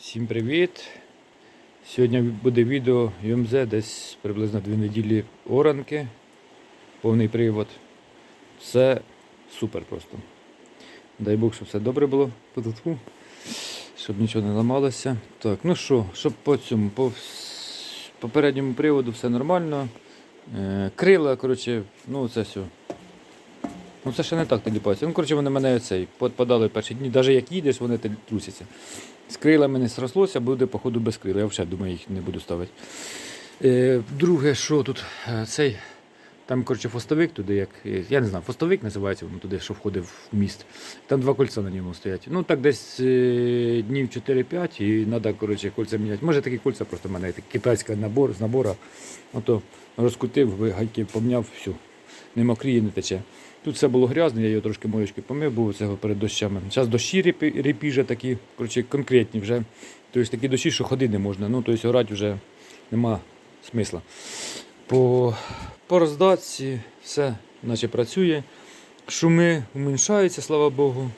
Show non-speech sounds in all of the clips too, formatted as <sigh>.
Всім привіт! Сьогодні буде відео ЮМЗ десь приблизно 2 неділі оранки, повний привод. Все супер просто. Дай Бог, щоб все добре було, щоб нічого не ламалося. Так, ну що, щоб по цьому, по попередньому приводу все нормально. Е, крила, коротше, ну це все. Ну це ще не так теліпаються. Ну, коротше, вони мене цей подали перші дні. Навіть як їдеш, вони трусяться. З крилами не срослося, буде, походу, без крил. Я взагалі думаю, їх не буду ставити. Е, друге, що тут? Е, Цей, там, коротше, фостовик туди, як. е, Я не знаю, фостовик називається воно туди, що входить в міст. Там два кольця на ньому стоять. Ну так десь е, днів 4-5 і треба, коротше, кольця міняти. Може такі кольця просто в мене є, китайський набор з набора. Ото розкрутив, гайки помняв, все. Не мокріє, не тече. Тут все було грязне, я його трошки моєчки помив, був цього перед дощами. Зараз дощі ріпі, ріпіже такі, коротше, конкретні вже. Тобто такі дощі, що ходити не можна. Ну, тобто орати вже нема смисла. По, по роздатці все наче працює. Шуми уменьшаються, слава Богу,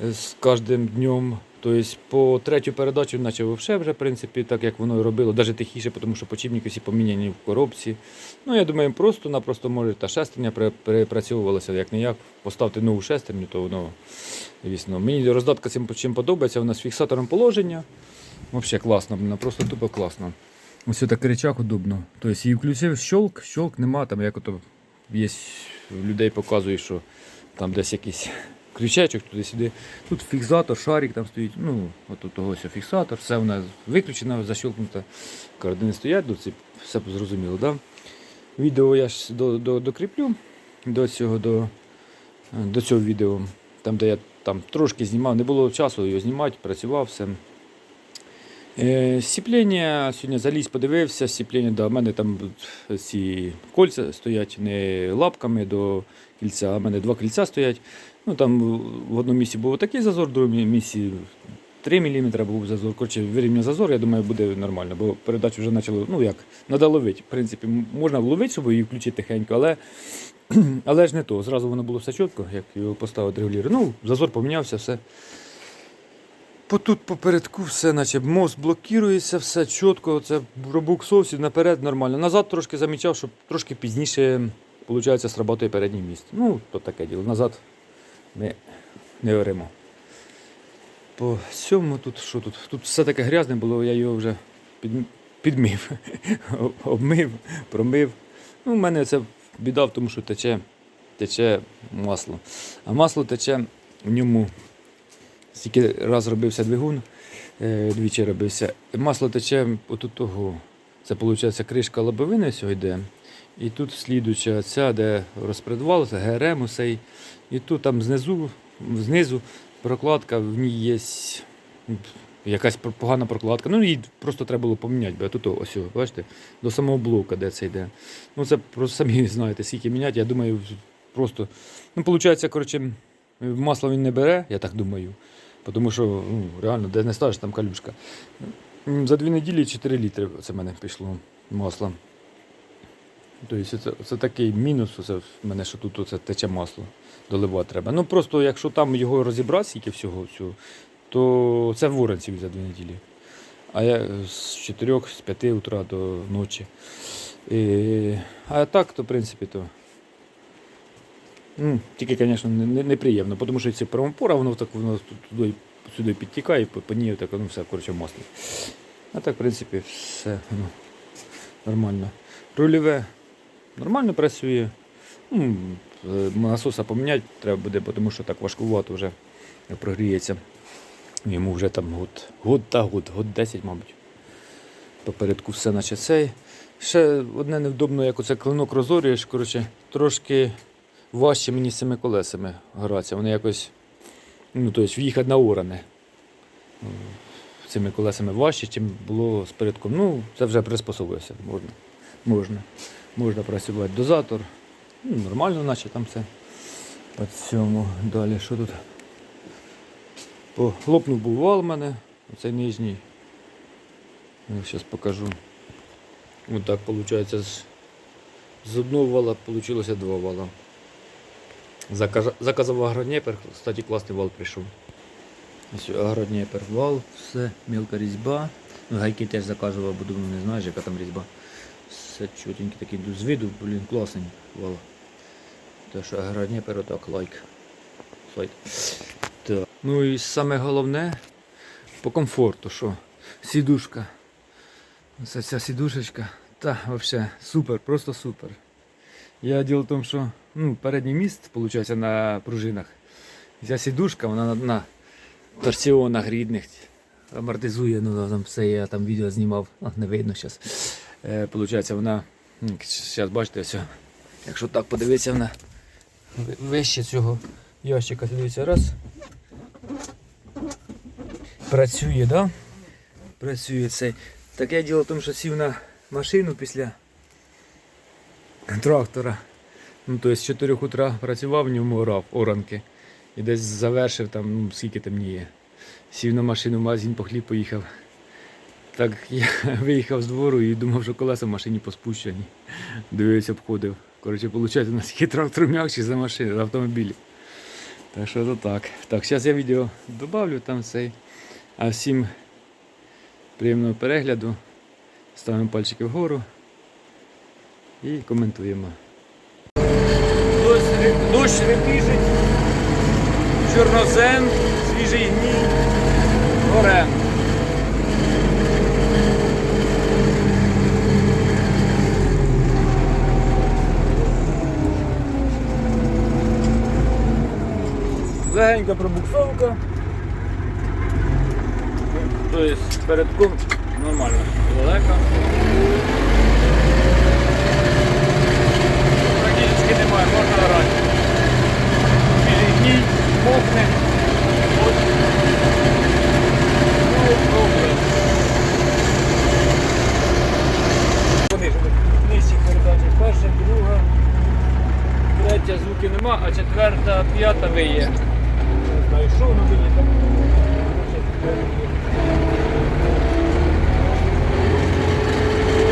з кожним днем. Тобто по третю передачу, наче вже, в принципі, так як воно і робило, навіть тихіше, тому що почівники всі поміняні в коробці. Ну, я думаю, просто-напросто може та шестерня пере- перепрацьовувалася як не як. Поставити нову шестерню, то воно, звісно. Мені роздатка цим чим подобається, вона з фіксатором положення. Взагалі класно, просто тупо класно. Ось так речах удобно. Тобто її включив щолк, щолк нема, там як ото є людей показує, що там десь якийсь крючечок туди-сюди. Тут фіксатор, шарик там стоїть. Ну, от того ось фіксатор, все вона виключена, защелкнута. Кардини стоять, ну, все зрозуміло, да? Відео я ж до, до, докріплю до цього, до, до цього відео, там, де я там трошки знімав, не було часу його знімати, працював все. Е, Сіплення, сьогодні заліз, подивився, сіплення, да, мене там ці кольця стоять не лапками до кільця, а в мене два кільця стоять. Ну, там в одному місці був такий зазор, в другому місці 3 мм був зазор. Коротше, вирівняв зазор, я думаю, буде нормально, бо передачу вже почали, ну як, треба ловити. В принципі, можна вловити собою і включити тихенько, але, <clears throat> але ж не то. Зразу воно було все чітко, як його поставити регулювати. Ну, зазор помінявся, все. По тут попередку все, наче мост блокується, все чітко, це пробуксовся наперед нормально. Назад трошки замічав, що трошки пізніше, виходить, сработає передній міст. Ну, то таке діло. Назад ми не оремо. По цьому тут що тут? Тут все таке грязне було, я його вже під, підмив, <laughs> обмив, промив. Ну, у мене це біда в тому, що тече, тече масло. А масло тече в ньому. Скільки раз робився двигун, е, двічі робився. Масло тече отут того. Це виходить кришка лобовини всього йде. І тут слідуюча ця, де розпредвал, ГРМ усей. І тут там знизу, знизу прокладка, в ній є якась погана прокладка. Ну її просто треба було поміняти, бо тут ось, бачите, до самого блока, де це йде. Ну це просто самі знаєте, скільки міняти. Я думаю, просто. Ну, виходить, коротше, масло він не бере, я так думаю. Тому що ну, реально, де не ставиш, там калюшка. За дві неділі 4 літри це в мене пішло масла. Тобто це, це такий мінус, це в мене, що тут оце тече масло, доливати треба. Ну просто якщо там його розібрати, скільки всього, всього то це в Воронців за дві неділі. А я з 4 з 5 утра до ночі. І, а так, то в принципі, то. Ну, тільки, звісно, не- не- неприємно, тому що це промопора, воно так воно туди, сюди підтікає, по, ній так, ну все, коротше, в маслі. А так, в принципі, все ну, нормально. Рульове нормально працює. Ну, насоса поміняти треба буде, тому що так важкувато вже прогріється. Йому вже там год, год та год, год 10, мабуть. Попередку все наче цей. Ще одне невдобно, як оце клинок розорюєш, коротше, трошки важче мені з цими колесами гратися. Вони якось, ну, тобто в'їхати на оране. М, Цими колесами важче, ніж було з передком. Ну, це вже приспособився. Можна, можна, можна працювати. Дозатор. Ну, нормально, наче там все. По цьому. Далі, що тут? О, лопнув був вал в мене, оцей нижній. Зараз покажу. Ось так виходить. З одного вала вийшло два вала. Заказ, заказав агронепер, кстати, класний вал прийшов. Ось первал, все, мілка різьба. Ну, гайки теж заказував, бо думаю, не знаєш, яка там різьба. Все чутенький такий з виду, блін, класний вал. Так що огородній перо лайк. Слайд. Так. Ну і саме головне по комфорту, що сідушка. Це ця сідушечка. Та, взагалі, супер, просто супер. Я діло в тому, що ну, передній міст, виходить, на пружинах. Ця сідушка, вона на, на торсіонах рідних амортизує, ну там все, я там відео знімав, не видно зараз. Е, Получається, вона, зараз бачите, ось, якщо так подивитися, вона ви- вище цього ящика, дивіться, раз. Працює, да? Працює цей. Таке діло в тому, що сів на машину після трактора. Ну, тобто з 4 утра працював в ньому орав оранки. І десь завершив там, ну, скільки темніє. Сів на машину, в магазин по хліб поїхав. Так я <laughs> виїхав з двору і думав, що колеса в машині поспущені. Дивився, обходив. Коротше, виходить, наскільки трактор м'якший за машину, за автомобілі. Так що то так. Так, зараз я відео додавлю там цей. А всім приємного перегляду. Ставимо пальчики вгору і коментуємо. Дощ, репіжить, чорнозем, свіжий гній, горем. Легенька пробуксовка. Тобто передком нормально, далека. Практично немає, можна орати. Свіжий гній, мокне. Нижчі передачі. Перша, друга, третя звуки нема, а четверта, п'ята виє. Не знаю, що воно виє там.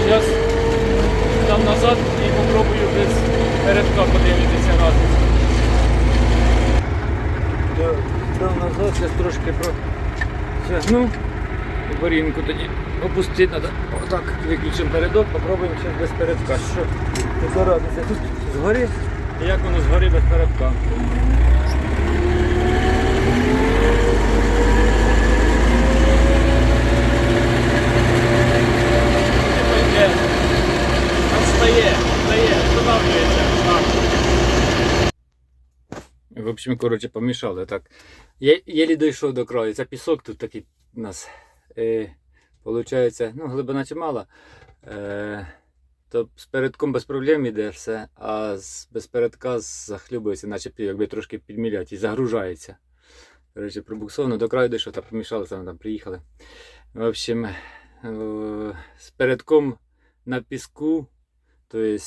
Зараз там назад і попробую без передка подивитися разом. Там назад зараз трошки протягну. Борінку тоді опустити треба. Отак виключимо передок, попробуємо ще без передка. Що тут тут згори, як воно згори без передка. Йде. Встає, встає, встановлюється. В общем, коротше, помішали так. Єлі дійшов до краю. Це пісок тут такий у нас. Е, Получається, ну, глибина чимала. Е, то з передком без проблем іде все, а з, без передка захлюбується, наче якби трошки підмілять і загружається. Коротше, пробуксовано до краю дійшов, та помішали, саме там приїхали. В общем, е, з передком на піску, тобто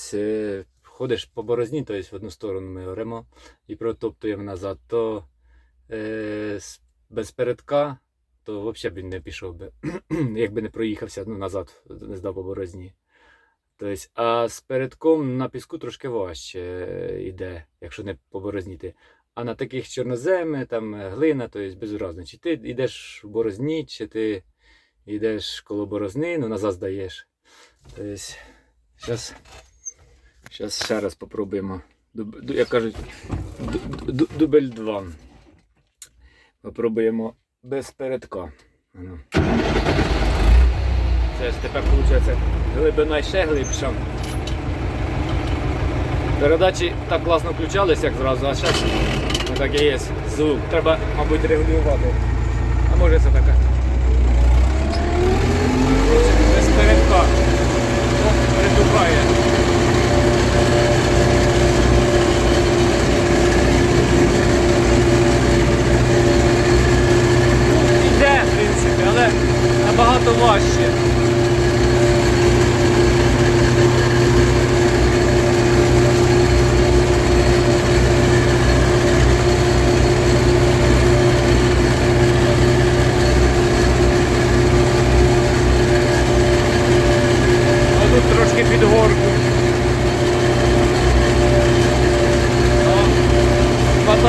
ходиш по борозні, тобто в одну сторону ми оремо і протоптуємо назад, то е, без передка, то взагалі б він не пішов би, <clears throat> якби не проїхався ну, назад, не здав по борозні. Тобто, а з передком на піску трошки важче е, йде, якщо не по борозніти. А на таких чорноземи, там е, глина, тобто безразно. Чи ти йдеш в борозні, чи ти йдеш коло борозни, ну назад здаєш. Тобто, зараз, зараз ще раз попробуємо. Як кажуть, ду- ду- дубль 2. Попробуємо без передка. Це ж тепер виходить глибина ще глибша. Передачі так класно включалися, як зразу, а зараз так і є звук. Треба, мабуть, регулювати. А може це таке. Без передка. О,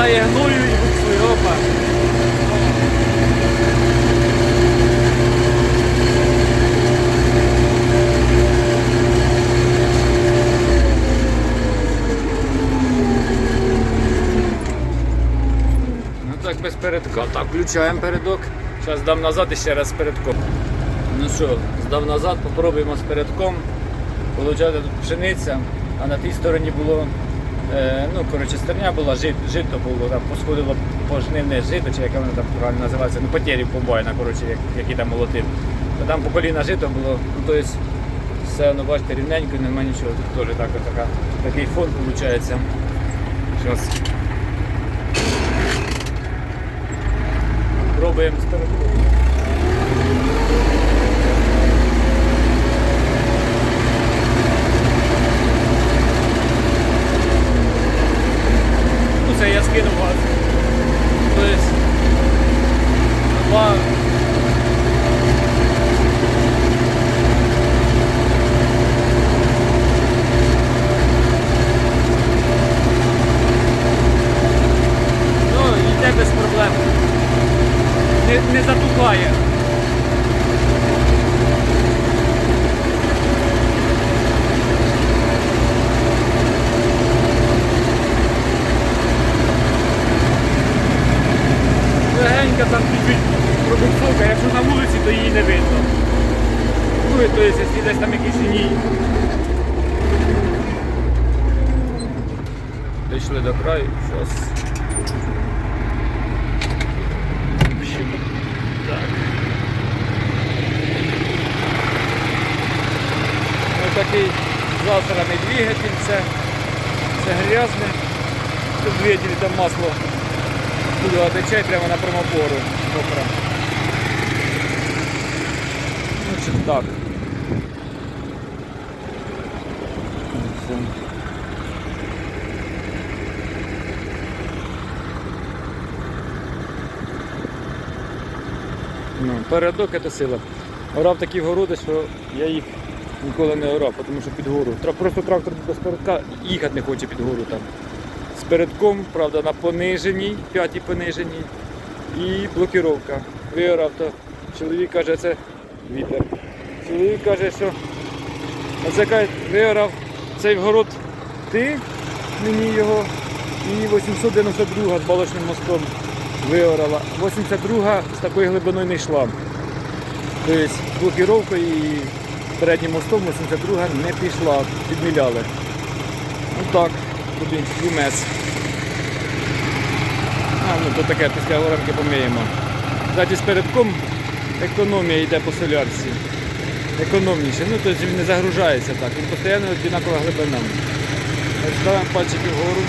кидає гною і буксує. Опа. Ну так, без передка. Так, включаємо передок. Зараз дам назад і ще раз з передком. Ну що, здав назад, попробуємо з передком. Получати тут пшениця, а на тій стороні було ну, коротше, стерня була, жит, жито було, там посходило пожнивне жито, чи як воно там правильно називається, ну потері комбайна, коротше, як, який там молотив. Там по коліна жито було, ну, тобто все, ну бачите, рівненько, нема нічого. Тут теж так, така, такий фон виходить. Зараз. Пробуємо з передку. Ну це я скинув газ. Тобто два. Ну, йде без проблем. Не, не затухає. Легенька там чуть-чуть пробуксовка, якщо на вулиці, то її не видно. Ну і то є, якщо десь там якийсь гній. Дійшли до краю, зараз. Так. Ось такий засраний двигатель, це, це грязне. Тут двигатель там масло буду тече прямо на промопору. Мокро. Так. Ну, передок це сила. Орав такі городи, що я їх ніколи не орав, тому що під гору. Просто трактор без передка їхати не хоче під гору там. З передком, правда, на пониженій, п'ятій пониженій. І блокіровка. Виорав, то чоловік каже, це вітер. Чоловік каже, що оце каже, виорав цей вгород ти мені його і 892 з балочним мостом виорала. 82 з такою глибиною не йшла. Тобто з блокіровкою і переднім мостом 82 не пішла, підміляли. Отак, тобі юмес. А, ну то таке після оранки поміємо. Кстати, з передком економія йде по солярці. Економніше. Ну, тобто він не загружається так. Він постійно одинакова глибина. Ставимо пальчики вгору.